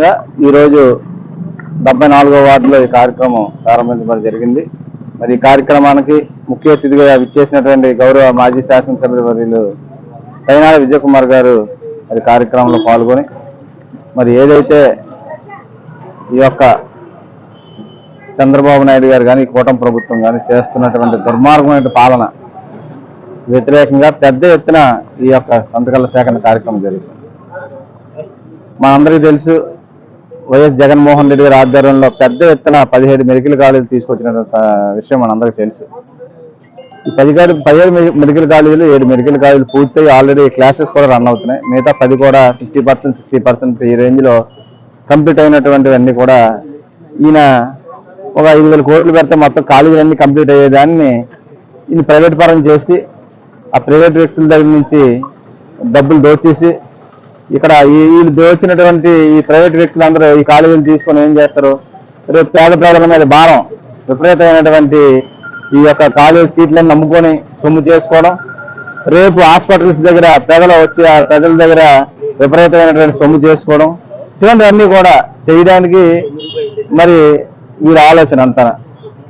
భాగంగా ఈరోజు డెబ్బై నాలుగో వార్డులో ఈ కార్యక్రమం ప్రారంభించడం జరిగింది. మరి ఈ కార్యక్రమానికి ముఖ్య అతిథిగా విచ్చేసినటువంటి గౌరవ మాజీ శాసనసభ్యులు వర్యులు తైనాల విజయకుమార్ గారు మరి కార్యక్రమంలో పాల్గొని మరి ఏదైతే ఈ యొక్క చంద్రబాబు నాయుడు గారు కానీ కూటమి ప్రభుత్వం కానీ చేస్తున్నటువంటి దుర్మార్గమైన పాలన వ్యతిరేకంగా పెద్ద ఎత్తున ఈ యొక్క సంతకాల సేకరణ కార్యక్రమం జరుగుతుంది. మనందరికీ తెలుసు వైఎస్ జగన్మోహన్ రెడ్డి గారి ఆధ్వర్యంలో పెద్ద ఎత్తున పదిహేడు మెడికల్ కాలేజీలు తీసుకొచ్చిన విషయం మనందరికీ తెలుసు. ఈ పదిహేడు పదిహేడు మె- మెడికల్ కాలేజీలు ఏడు మెడికల్ కాలేజీలు పూర్తయి ఆల్రెడీ క్లాసెస్ కూడా రన్ అవుతున్నాయి. మిగతా పది కూడా ఫిఫ్టీ పర్సెంట్ సిక్స్టీ పర్సెంట్ ఈ రేంజ్లో కంప్లీట్ అయినటువంటివన్నీ కూడా ఈయన ఒక ఐదు వేల కోట్లు పెడితే మొత్తం కాలేజీలన్నీ కంప్లీట్ అయ్యేదాన్ని ఈయన ప్రైవేట్ పరం చేసి ఆ ప్రైవేట్ వ్యక్తుల దగ్గర నుంచి డబ్బులు దోచేసి ఇక్కడ ఈ వీళ్ళు దోచినటువంటి ఈ ప్రైవేట్ వ్యక్తులందరూ ఈ కాలేజీలు తీసుకొని ఏం చేస్తారు? రేపు పేద ప్రజల మీద భారం విపరీతమైనటువంటి ఈ యొక్క కాలేజీ సీట్లను నమ్ముకొని సొమ్ము చేసుకోవడం రేపు హాస్పిటల్స్ దగ్గర ప్రజలు వచ్చి ఆ ప్రజల దగ్గర విపరీతమైనటువంటి సొమ్ము చేసుకోవడం ఇటువంటివన్నీ కూడా చేయడానికి మరి వీరి ఆలోచన అంతా.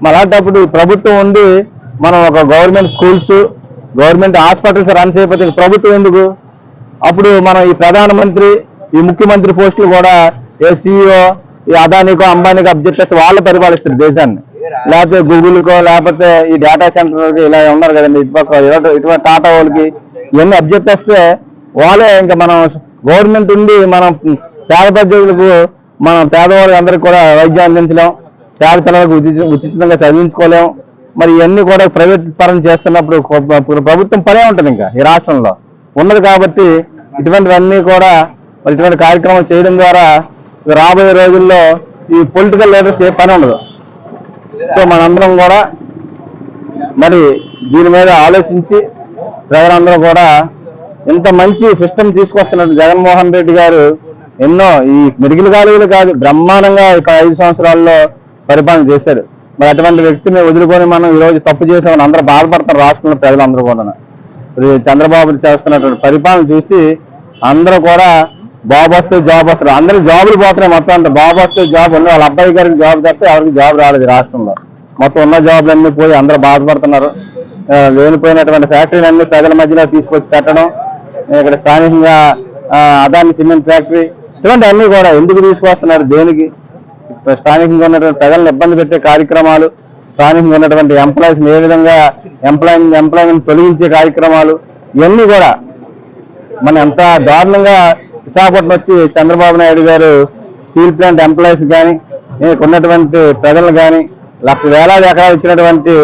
మరి అలాంటప్పుడు ప్రభుత్వం ఉండి మనం ఒక government schools government hospitals run చేయకపోతే ప్రభుత్వం ఎందుకు? అప్పుడు మనం ఈ ప్రధానమంత్రి ఈ ముఖ్యమంత్రి పోస్టులు కూడా ఏ సీఈఓ ఈ అదానికో అంబానీకో అబ్జెక్ట్ వాళ్ళు పరిపాలిస్తారు దేశాన్ని. లేకపోతే గూగుల్కో లేకపోతే ఈ డేటా సెంటర్కి ఇలా ఉన్నారు కదండి ఇటుపక్క ఇటు- ఇటువంటి టాటా వాళ్ళకి ఇవన్నీ అబ్జెక్ట్ వస్తే వాళ్ళే ఇంకా మనం గవర్నమెంట్ ఉండి మనం పేద ప్రజలకు మనం పేదవాళ్ళకి అందరికి కూడా వైద్యం అందించలేం పేద పిల్లలకు ఉచిత ఉచితంగా చదివించుకోలేం. మరి ఇవన్నీ కూడా ప్రైవేట్ పరం చేస్తున్నప్పుడు ప్రభుత్వం పనే ఉంటుంది ఇంకా ఈ రాష్ట్రంలో. ఉన్నది కాబట్టి ఇటువంటివన్నీ కూడా మరి ఇటువంటి కార్యక్రమాలు చేయడం ద్వారా రాబోయే రోజుల్లో ఈ పొలిటికల్ లీడర్స్కి ఏ పని ఉండదు. సో మనందరం కూడా మరి దీని మీద ఆలోచించి ప్రజలందరూ కూడా ఇంత మంచి సిస్టమ్ తీసుకొస్తున్నట్టు జగన్మోహన్ రెడ్డి గారు ఎన్నో ఈ మెడికల్ కాలేజీలు కాదు బ్రహ్మాండంగా ఇక ఐదు సంవత్సరాల్లో పరిపాలన చేశారు మరి అటువంటి వ్యక్తిని వదులుకొని మనం ఈ రోజు తప్పు చేసామని అందరూ బాధపడతారు రాష్ట్రంలో ప్రజలందరూ కూడా చంద్రబాబు చేస్తున్నటువంటి పరిపాలన చూసి అందరూ కూడా బాబు వస్తే జాబ్ వస్తారు. అందరూ జాబులు పోతున్నాయి మొత్తం అంటే బాబు వస్తే జాబ్ ఉంది వాళ్ళ అబ్బాయి గారికి జాబ్ తప్పితే ఎవరికి జాబ్ రాలేదు రాష్ట్రంలో. మొత్తం ఉన్న జాబులన్నీ పోయి అందరూ బాధపడుతున్నారు. లేనిపోయినటువంటి ఫ్యాక్టరీలన్నీ ప్రజల మధ్యలో తీసుకొచ్చి పెట్టడం ఇక్కడ స్థానికంగా అదాని సిమెంట్ ఫ్యాక్టరీ ఇటువంటి అన్నీ కూడా ఎందుకు తీసుకొస్తున్నారు దేనికి? స్థానికంగా ఉన్నటువంటి ప్రజలను ఇబ్బంది పెట్టే కార్యక్రమాలు స్థానికంగా ఉన్నటువంటి ఎంప్లాయీస్ని ఏ విధంగా ఎంప్లాయ్ ఎంప్లాయ్మెంట్ తొలగించే కార్యక్రమాలు ఇవన్నీ కూడా మన ఎంత దారుణంగా విశాఖపట్నం వచ్చి చంద్రబాబు నాయుడు గారు స్టీల్ ప్లాంట్ ఎంప్లాయీస్ కానీ ఉన్నటువంటి ప్రజలు కానీ లక్ష వేలాది ఎకరాలు ఇచ్చినటువంటి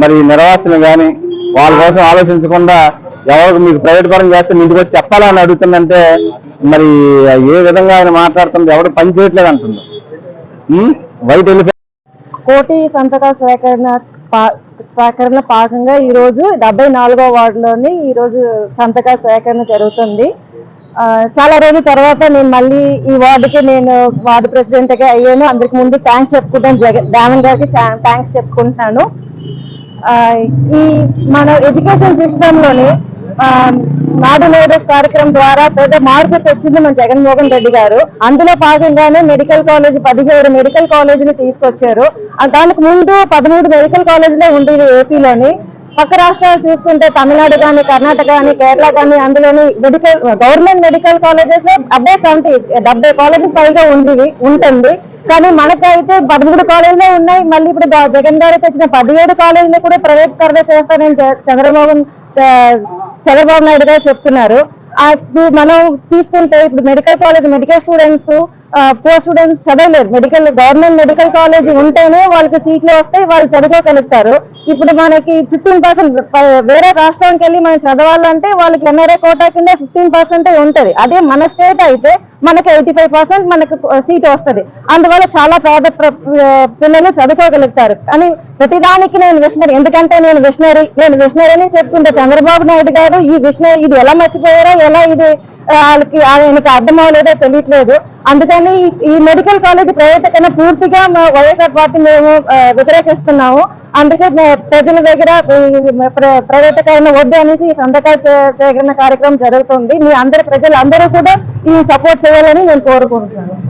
మరి నిర్వాసితులు కానీ వాళ్ళ కోసం ఆలోచించకుండా ఎవరికి మీకు ప్రైవేట్ పరం చేస్తే ఇంటికి వచ్చి చెప్పాలని అడుగుతుందంటే మరి ఏ విధంగా ఆయన మాట్లాడుతుంది ఎవరు పని చేయట్లేదు అంటుంది వైట్ ఎలిఫెంట్ కోటి సంతకాల సేకరణ పా- సేకరణ భాగంగా ఈరోజు డెబ్బై నాలుగో వార్డులోని ఈరోజు సంతకాల సేకరణ జరుగుతుంది. చాలా రోజుల తర్వాత నేను మళ్ళీ ఈ వార్డుకి నేను వార్డు ప్రెసిడెంట్గా అయ్యాను. అందరికి ముందు థ్యాంక్స్ చెప్పుకుంటాను. జగన్ దామన్ గారికి థ్యాంక్స్ చెప్పుకుంటున్నాను. ఈ మన ఎడ్యుకేషన్ సిస్టంలోని నాడు నేడు కార్యక్రమం ద్వారా పెద్ద మార్పు తెచ్చింది మన జగన్మోహన్ రెడ్డి గారు. అందులో భాగంగానే మెడికల్ కాలేజ్ పదిహేడు మెడికల్ కాలేజీలు తీసుకొచ్చారు. దానికి ముందు పదమూడు మెడికల్ కాలేజీలే ఉండేవి ఏపీలోని. పక్క రాష్ట్రాలు చూస్తుంటే తమిళనాడు కానీ కర్ణాటక కానీ కేరళ కానీ అందులోని మెడికల్ గవర్నమెంట్ మెడికల్ కాలేజెస్లో అబ్బే సెవెంటీ డెబ్బై కాలేజీలు పైగా ఉండేవి ఉంటుంది. కానీ మనకైతే పదమూడు కాలేజీలే ఉన్నాయి. మళ్ళీ ఇప్పుడు జగన్ గారు తెచ్చిన పదిహేడు కాలేజీలు కూడా ప్రైవేట్ పరం చేస్తానని చంద్రబాబు చంద్రబాబు నాయుడు గారు చెప్తున్నారు. మనం తీసుకుంటే ఇప్పుడు medical college medical students post students చదవలేరు. Medical government medical college ఉంటేనే వాళ్ళకి సీట్లు వస్తాయి వాళ్ళు చదువుకోగలుగుతారు. ఇప్పుడు మనకి ఫిఫ్టీన్ పర్సెంట్ వేరే రాష్ట్రానికి వెళ్ళి మనం చదవాలంటే వాళ్ళకి ఎన్ఆర్ఐ కోటా కింద ఫిఫ్టీన్ పర్సెంట్ ఉంటుంది. అదే మన స్టేట్ అయితే మనకి ఎయిటీ ఫైవ్ పర్సెంట్ మనకు సీట్ వస్తది. అందువల్ల చాలా పేద ప్ర- పిల్లలు చదువుకోగలుగుతారు. అని ప్రతిదానికి నేను విషనరీ ఎందుకంటే నేను విషనరీ నేను విషనరీ అని చెప్తుంటే. చంద్రబాబు నాయుడు గారు ఈ విషనరీ ఇది ఎలా మర్చిపోయారో ఎలా ఇది వాళ్ళకి ఆయనకి అర్థం అవ్వలేదో తెలియట్లేదు. అందుకని ఈ- మెడికల్ కాలేజ్ ప్రైవేట్ కన్నా పూర్తిగా మా వైఎస్ఆర్ పార్టీ మేము వ్యతిరేకిస్తున్నాము. అందుకే ప్రజల దగ్గర ఈ ప్రైవేటీకరణ వద్దు అనేసి ఈ సంతకాల సేకరణ కార్యక్రమం జరుగుతుంది. మీ అందరి ప్రజలందరూ కూడా ఈ సపోర్ట్ చేయాలని నేను కోరుకుంటున్నాను.